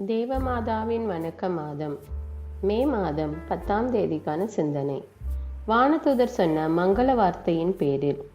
தேவமாதாவின் வணக்க மாதம் மே மாதம் பத்தாம் தேதிக்கான சிந்தனை. வானதூதர் சொன்ன மங்கள வார்த்தையின் பேரில்.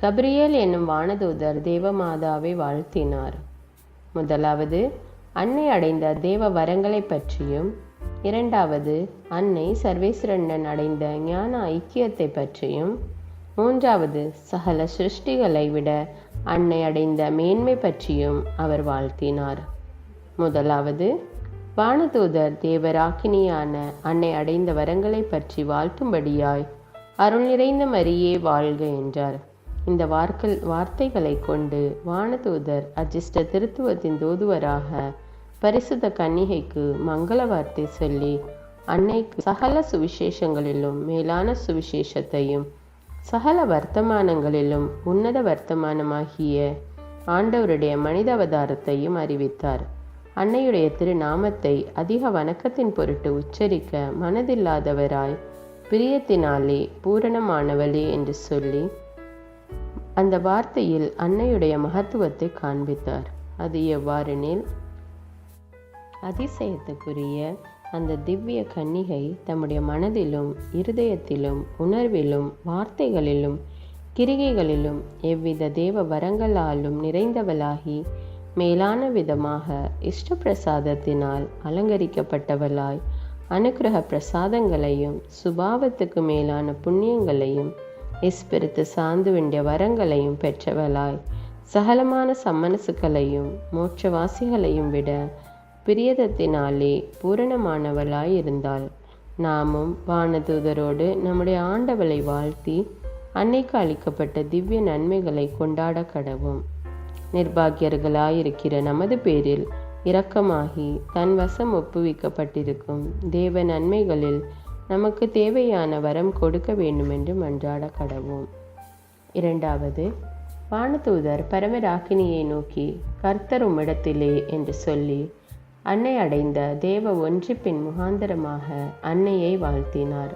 கபிரியேல் என்னும் வானதூதர் தேவமாதாவை வாழ்த்தினார். முதலாவது அன்னை அடைந்த தேவ வரங்களை பற்றியும் இரண்டாவது அன்னை சர்வேஸ்வரன் அடைந்த ஞான ஐக்கியத்தை பற்றியும் மூன்றாவது சகல சிருஷ்டிகளை விட அன்னை அடைந்த மேன்மை பற்றியும் அவர் வாழ்த்தினார். முதலாவது வானதூதர் தேவராக்கினியான அன்னை அடைந்த வரங்களை பற்றி வாழ்த்தும்படியாய் அருள் நிறைந்த மரியே வாழ்க என்றார். இந்த வார்க்கல் வார்த்தைகளை கொண்டு வானதூதர் அஜிஷ்ட திருத்துவத்தின் தூதுவராக பரிசுத்த கன்னிகைக்கு மங்கள வார்த்தை சொல்லி அன்னைக்கு சகல சுவிசேஷங்களிலும் மேலான சுவிசேஷத்தையும் சகல வர்த்தமானங்களிலும் உன்னத வர்த்தமானமாகிய ஆண்டவருடைய மனித அவதாரத்தையும் அறிவித்தார். அன்னையுடைய திருநாமத்தை அதிக வணக்கத்தின் பொருட்டு உச்சரிக்க மனதில்லாதவராய் பிரியத்தினாலே பூரணமானவளே என்று சொல்லி அந்த வார்த்தையில் அன்னையுடைய மகத்துவத்தை காண்பித்தார். அது எவ்வாறெனில் அதிசயத்துக்குரிய அந்த திவ்ய கன்னிகை தம்முடைய மனதிலும் இருதயத்திலும் உணர்விலும் வார்த்தைகளிலும் கிரிகைகளிலும் எவ்வித தேவ வரங்களாலும் நிறைந்தவளாகி மேலான விதமாக இஷ்ட பிரசாதத்தினால் அலங்கரிக்கப்பட்டவளாய் அனுகிரக பிரசாதங்களையும் சுபாவத்துக்கு மேலான புண்ணியங்களையும் இஸ்பிரித்து சார்ந்து வேண்டிய வரங்களையும் பெற்றவளாய் சகலமான சம்மனசுகளையும் மோட்சவாசிகளையும் விட பிரியதத்தினாலே பூரணமானவளாய் இருந்தாள். நாமும் வானதூதரோடு நம்முடைய ஆண்டவளை வாழ்த்தி அன்னைக்கு அளிக்கப்பட்ட திவ்ய நன்மைகளை கொண்டாட கடவும் நிர்பாகியர்களாயிருக்கிற நமது பேரில் இரக்கமாகி தன் வசம் ஒப்புவிக்கப்பட்டிருக்கும் தேவ நன்மைகளில் நமக்கு தேவையான வரம் கொடுக்க வேண்டுமென்று மன்றாட கடவும் இரண்டாவது வானதூதர் பரமராக்கினியை நோக்கி கர்த்தர் உம்மிடத்திலே என்று சொல்லி அன்னை அடைந்த தேவ ஒன்றிப்பின் முகாந்தரமாக அன்னையை வாழ்த்தினார்.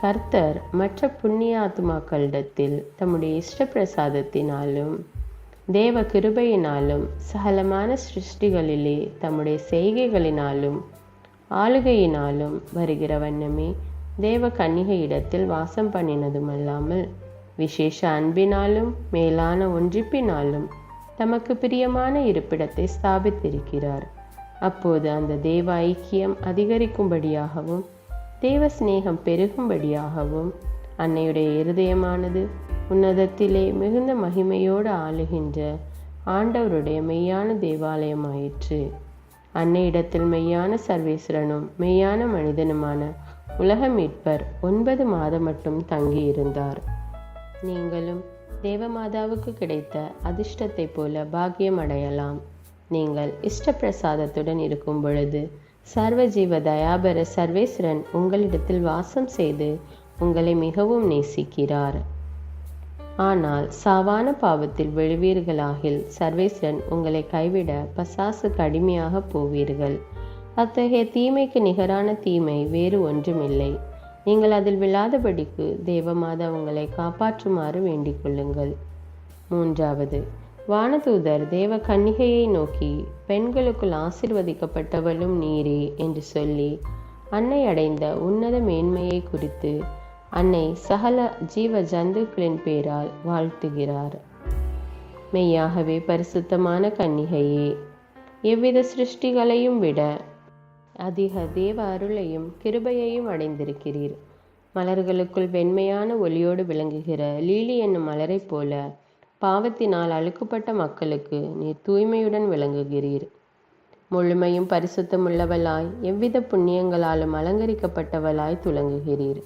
கர்த்தர் மற்ற புண்ணியாத்மாக்களிடத்தில் தம்முடைய இஷ்டப்பிரசாதத்தினாலும் தேவ கிருபையினாலும் சகலமான சிருஷ்டிகளிலே தம்முடைய செய்கைகளினாலும் ஆளுகையினாலும் வருகிற வண்ணமே தேவ கன்னிகையிடத்தில் வாசம் பண்ணினதுமல்லாமல் விசேஷ அன்பினாலும் மேலான ஒன்றிப்பினாலும் தமக்கு பிரியமான இருப்பிடத்தை ஸ்தாபித்திருக்கிறார். அப்போது அந்த தேவ ஐக்கியம் அதிகரிக்கும்படியாகவும் தேவ சிநேகம் பெருகும்படியாகவும் அன்னையுடைய இருதயமானது உன்னதத்திலே மிகுந்த மகிமையோடு ஆளுகின்ற ஆண்டவருடைய மெய்யான தேவாலயமாயிற்று. அன்னையிடத்தில் மெய்யான சர்வேஸ்வரனும் மெய்யான மனிதனுமான உலக மீட்பர் ஒன்பது மாதம் மட்டும் தங்கியிருந்தார். நீங்களும் தேவமாதாவுக்கு கிடைத்த அதிர்ஷ்டத்தைப் போல பாக்கியம் அடையலாம். நீங்கள் இஷ்டப்பிரசாதத்துடன் இருக்கும் பொழுது சர்வஜீவ தயாபர சர்வேஸ்வரன் உங்களிடத்தில் வாசம் செய்து உங்களை மிகவும் நேசிக்கிறார். ஆனால் சாவான பாவத்தில் விழுவீர்களாகில் சர்வேஸ்வரன் உங்களை கைவிட பசாசு கடுமையாக போவீர்கள். அத்தகைய தீமைக்கு நிகரான தீமை வேறு ஒன்றுமில்லை. நீங்கள் அதில் விழாதபடிக்கு தேவமாதா உங்களை காப்பாற்றுமாறு வேண்டிக் கொள்ளுங்கள். மூன்றாவது வானதூதர் தேவ கன்னிகையை நோக்கி பெண்களுக்குள் ஆசிர்வதிக்கப்பட்டவளும் நீரே என்று சொல்லி அன்னை அடைந்த உன்னத மேன்மையை குறித்து அன்னை சகல ஜீவ ஜந்துக்களின் பேரால் வாழ்த்துகிறார். மெய்யாகவே பரிசுத்தமான கன்னிகையே எவ்வித சிருஷ்டிகளையும் விட அதிக தேவ அருளையும் கிருபையையும் அடைந்திருக்கிறீர். மலர்களுக்குள் வெண்மையான ஒளியோடு விளங்குகிற லீலி என்னும் மலரைப் போல பாவத்தினால் அழுக்கப்பட்ட மக்களுக்கு நீர் தூய்மையுடன் விளங்குகிறீர். முழுமையும் பரிசுத்தமுள்ளவளாய் எவ்வித புண்ணியங்களாலும் அலங்கரிக்கப்பட்டவளாய் துலங்குகிறீர்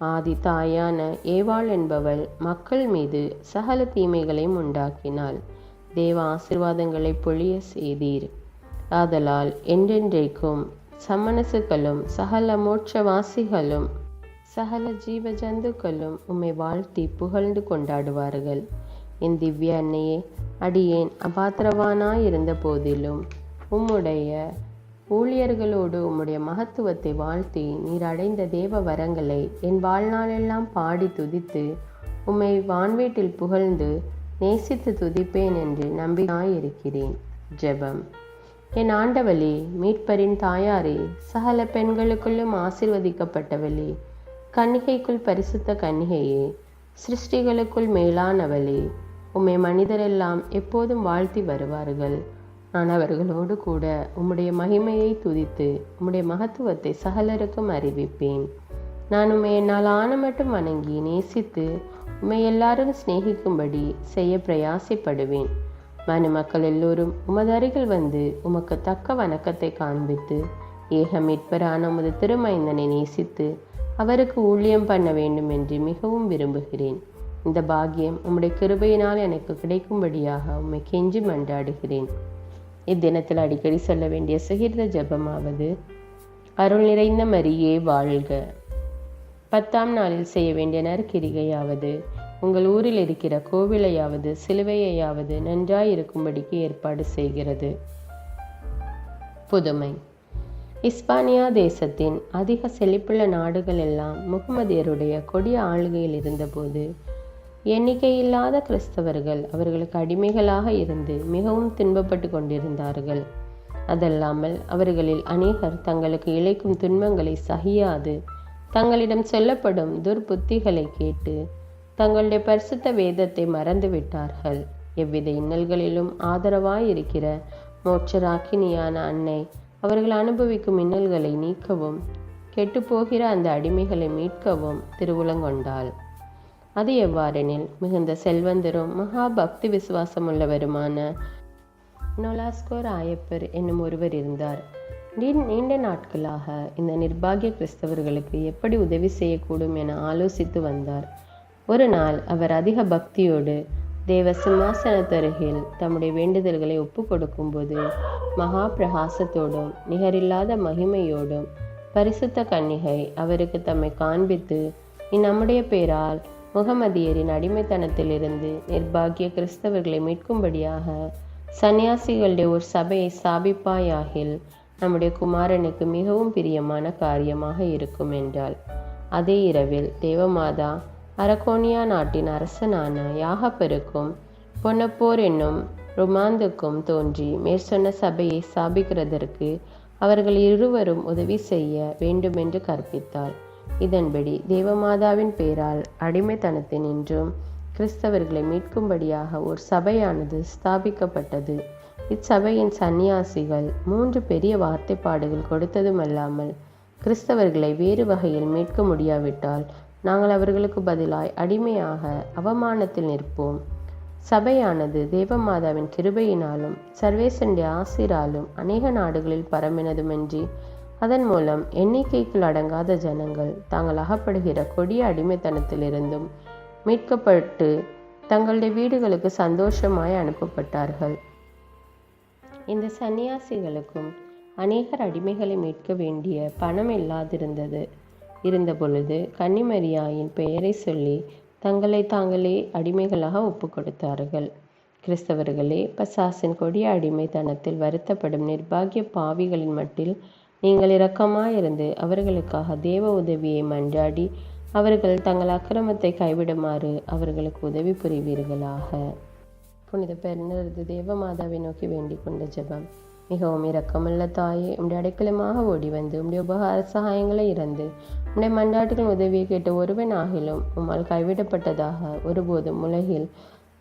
ஆதி தாயான ஏவாள் என்பவள் மக்கள் மீது சகல தீமைகளையும் உண்டாக்கினாள். தேவ ஆசிர்வாதங்களை பொழிய செய்தீர். ஆதலால் என்றென்றைக்கும் சமணசுகளும் சகல மோட்சவாசிகளும் சகல ஜீவ ஜந்துக்களும் உம்மை வாழ்த்தி புகழ்ந்து கொண்டாடுவார்கள். என் திவ்ய அன்னையே அடியேன் அபாத்திரவானாயிருந்த போதிலும் உம்முடைய ஊழியர்களோடு உம்முடைய மகத்துவத்தை வாழ்த்தி நீர் அடைந்த தேவ வரங்களை என் வாழ்நாளெல்லாம் பாடி துதித்து உம்மை வான்வீட்டில் புகழ்ந்து நேசித்து துதிப்பேன் என்று நம்பினாயிருக்கிறேன் ஜெபம். என் ஆண்டவளே மீட்பரின் தாயாரே சகல பெண்களுக்குள்ளும் ஆசிர்வதிக்கப்பட்டவளே கன்னிகைக்குள் பரிசுத்த கன்னிகையே சிருஷ்டிகளுக்குள் மேலானவளே உம்மை மனிதரெல்லாம் எப்போதும் வாழ்த்தி வருவார்கள். நான் அவர்களோடு கூட உம்முடைய மகிமையை துதித்து உம்முடைய மகத்துவத்தை சகலருக்கும் அறிவிப்பேன். நான் உம்மை என்னால் ஆன மட்டும் வணங்கி நேசித்து உம்மை எல்லாரும் சிநேகிக்கும்படி செய்ய பிரயாசைப்படுவேன். மனுமக்கள் எல்லோரும் உமது அருகில் வந்து உமக்கு தக்க வணக்கத்தை காண்பித்து ஏக மீட்பரான உமது திருமைந்தனை நேசித்து அவருக்கு ஊழியம் பண்ண வேண்டும் என்று மிகவும் விரும்புகிறேன். இந்த பாக்கியம் உம்முடைய கிருபையினால் எனக்கு கிடைக்கும்படியாக உம்மை கெஞ்சி மன்றாடுகிறேன். இத்தினத்தில் அடிக்கடி சொல்ல வேண்டிய சுகிர்த ஜபமாவது. அருள் நிறைந்த மரியே வாழ்க. பத்தாம் நாளில் செய்ய வேண்டிய நற்கிரிகையாவது உங்கள் ஊரில் இருக்கிற கோவிலையாவது சிலுவையையாவது நன்றாயிருக்கும்படிக்கு ஏற்பாடு செய்கிறது. புதுமை. இஸ்பானியா தேசத்தின் அதிக செழிப்புள்ள நாடுகள் எல்லாம் முகமதியருடைய கொடிய ஆளுகையில் இருந்தபோது எண்ணிக்கையில்லாத கிறிஸ்தவர்கள் அவர்களுக்கு அடிமைகளாக இருந்து மிகவும் துன்பப்பட்டு கொண்டிருந்தார்கள். அதல்லாமல் அவர்களில் அநேகர் தங்களுக்கு இழைக்கும் துன்பங்களை சகியாது. தங்களிடம் சொல்லப்படும் துர்புத்திகளை கேட்டு தங்களுடைய பரிசுத்த வேதத்தை மறந்து விட்டார்கள் எவ்வித இன்னல்களிலும் ஆதரவாயிருக்கிற மோட்சராக்கினியான அன்னை அவர்கள் அனுபவிக்கும் இன்னல்களை நீக்கவும் கெட்டுப்போகிற அந்த அடிமைகளை மீட்கவும் திருவுளங்கொண்டாள். அது எவ்வாறெனில் மிகுந்த செல்வந்தரும் மகா பக்தி விசுவாசமுள்ளவருமான நொலாஸ்கோர் ஆயப்பர் என்னும் ஒருவர் இருந்தார். நீண்ட நாட்களாக இந்த நிர்பாகிய கிறிஸ்தவர்களுக்கு எப்படி உதவி செய்யக்கூடும் என ஆலோசித்து வந்தார். ஒரு நாள் அவர் அதிக பக்தியோடு தேவ சிம்மாசனத்தருகில் தம்முடைய வேண்டுதல்களை ஒப்பு கொடுக்கும்போது மகா பிரகாசத்தோடும் நிகரில்லாத மகிமையோடும் பரிசுத்த கன்னிகை அவருக்கு தம்மை காண்பித்து இந்நம்முடைய பெயரால் முகமதியரின் அடிமைத்தனத்திலிருந்து நிர்பாகிய கிறிஸ்தவர்களை மீட்கும்படியாக சன்னியாசிகளுடைய ஒரு சபையை ஸ்தாபிப்பாயாகில் நம்முடைய குமாரனுக்கு மிகவும் பிரியமான காரியமாக இருக்கும் என்றாள். அதே இரவில் தேவமாதா அரகோனியா நாட்டின் அரசனான யாகப்பெருக்கும் பொன்னப்போர் என்னும் ருமாந்துக்கும் தோன்றி மேற்சொன்ன சபையை ஸ்தாபிக்கிறதற்கு அவர்கள் இருவரும் உதவி செய்ய வேண்டுமென்று கற்பித்தாள் இதன்படி தேவமாதாவின் பெயரால் அடிமைத்தனத்தினின்றும் கிறிஸ்தவர்களை மீட்கும்படியாக ஒரு சபையானது ஸ்தாபிக்கப்பட்டது. இச்சபையின் சந்நியாசிகள் மூன்று பெரிய வார்த்தைப்பாடுகள் கொடுத்ததுமல்லாமல் கிறிஸ்தவர்களை வேறு வகையில் மீட்க முடியாவிட்டால் நாங்கள் அவர்களுக்கு பதிலாய் அடிமையாக அவமானத்தில் நிற்போம். சபையானது தேவமாதாவின் கிருபையினாலும் சர்வேசனுடைய ஆசிராலும் அநேக நாடுகளில் பரம்பினதுமின்றி அதன் மூலம் எண்ணிக்கைக்குள் அடங்காத ஜனங்கள் தாங்கள் அகப்படுகிற கொடிய அடிமைத்தனத்திலிருந்தும் மீட்கப்பட்டு தங்களுடைய வீடுகளுக்கு சந்தோஷமாய் அனுப்பப்பட்டார்கள். இந்த சன்னியாசிகளுக்கும் அநேகர் அடிமைகளை மீட்க வேண்டிய பணம் இல்லாதிருந்தது. இருந்தபொழுது கன்னிமரியாயின் பெயரை சொல்லி தங்களை தாங்களே அடிமைகளாக ஒப்பு கொடுத்தார்கள். கிறிஸ்தவர்களே பசாசின் கொடிய அடிமைத்தனத்தில் வருத்தப்படும் நிர்பாகிய பாவிகளின் மட்டில் நீங்கள் இரக்கமாயிருந்து அவர்களுக்காக தேவ உதவியை மன்றாடி அவர்கள் தங்கள் அக்கிரமத்தை கைவிடுமாறு அவர்களுக்கு உதவி புரிவீர்களாக. புனித பெருநரது தேவமாதாவை நோக்கி வேண்டிக் கொண்ட ஜெபம். மிகவும் இரக்கமுள்ள தாயே உடைய அடைக்கலமாக ஓடி வந்து உடைய உபகார சகாயங்களை இறந்து உடைய மன்றாட்டுகள் உதவியை கேட்ட ஒருவன் ஆகிலும் உம்மால் கைவிடப்பட்டதாக ஒருபோதும் உலகில்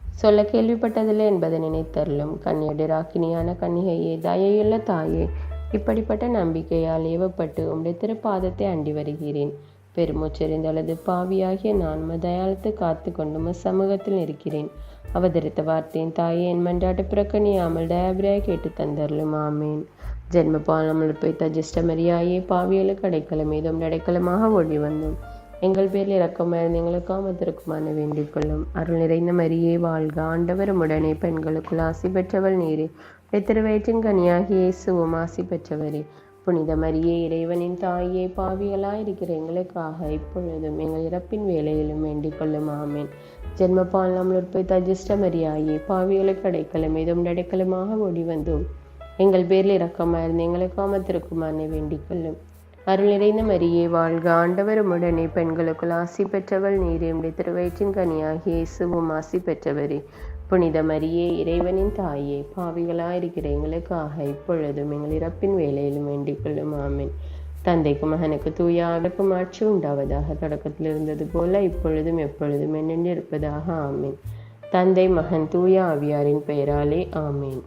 சொல்ல கேள்விப்பட்டதில்லை என்பதை நினைத்தருளும். கண்ணியடி ராக்கினியான கன்னிகையே தயையுள்ள தாயே இப்படிப்பட்ட நம்பிக்கையால் ஏவப்பட்டு உம்முடைய திருப்பாதத்தை அண்டி வருகிறேன். பெருமூச்செறிந்தளது பாவியாகிய நான் மதயாளத்தை காத்து கொண்டு சமூகத்தில் இருக்கிறேன் அவதரித்த வார்த்தையின் தாயே என் மன்றாட்டு புறக்கணியாமல் டயாபிரியாக கேட்டு தந்தரலும் ஆமேன். ஜென்ம பாலமல் போய் தஜிஷ்டமரியாயே பாவியலுக்கு அடைக்கலம் மீதும் அடைக்கலமாக ஓடி வந்தோம். எங்கள் பேரில் இறக்கமாயிருந்த எங்களுக்கு காமத்திற்குமான வேண்டிக் கொள்ளும். அருள் நிறைந்த மரியே வாழ்க. ஆண்டவரும் உடனே பெண்களுக்குள் ஆசி பெற்றவள் நீரே. திருவயிற்றின் கனியாகி இயேசுவும் ஆசி பெற்றவரே புனித மரியே இறைவனின் தாயே பாவிகளாக இருக்கிற எங்களுக்காக இப்பொழுதும் எங்கள் இறப்பின் வேலையிலும் வேண்டிக் கொள்ளும். ஆமேன். ஜென்மபால் நம்மளுப்பை தஜிஷ்ட மரியாயே பாவிகளுக்கு அடைக்கலும் எதுவும் நடைக்கலுமாக ஓடி வந்தோம் எங்கள் பேரில் இறக்கமாயிருந்து எங்களுக்கு காமத்திருக்குமானே வேண்டிக் கொள்ளும். அருள் நிறைந்த மரியே வாழ்க ஆண்டவரும் உடனே பெண்களுக்குள் ஆசி பெற்றவள் நீரே உடைய திருவயிற்றின் கனியாகி இயேசுவும் ஆசி பெற்றவரே. புனித மரியே இறைவனின் தாயே பாவிகளாயிருக்கிற எங்களுக்காக இப்பொழுதும் எங்கள் இறப்பின் வேலையிலும் வேண்டிக் கொள்ளும். ஆமீன். தந்தைக்கு மகனுக்கு தூய ஆவிக்கும் ஆட்சி உண்டாவதாக தொடக்கத்தில் இருந்தது போல இப்பொழுதும் எப்பொழுதும் என்னென்று இருப்பதாக ஆமீன். தந்தை மகன் தூய ஆவியாரின் பெயராலே. ஆமீன்.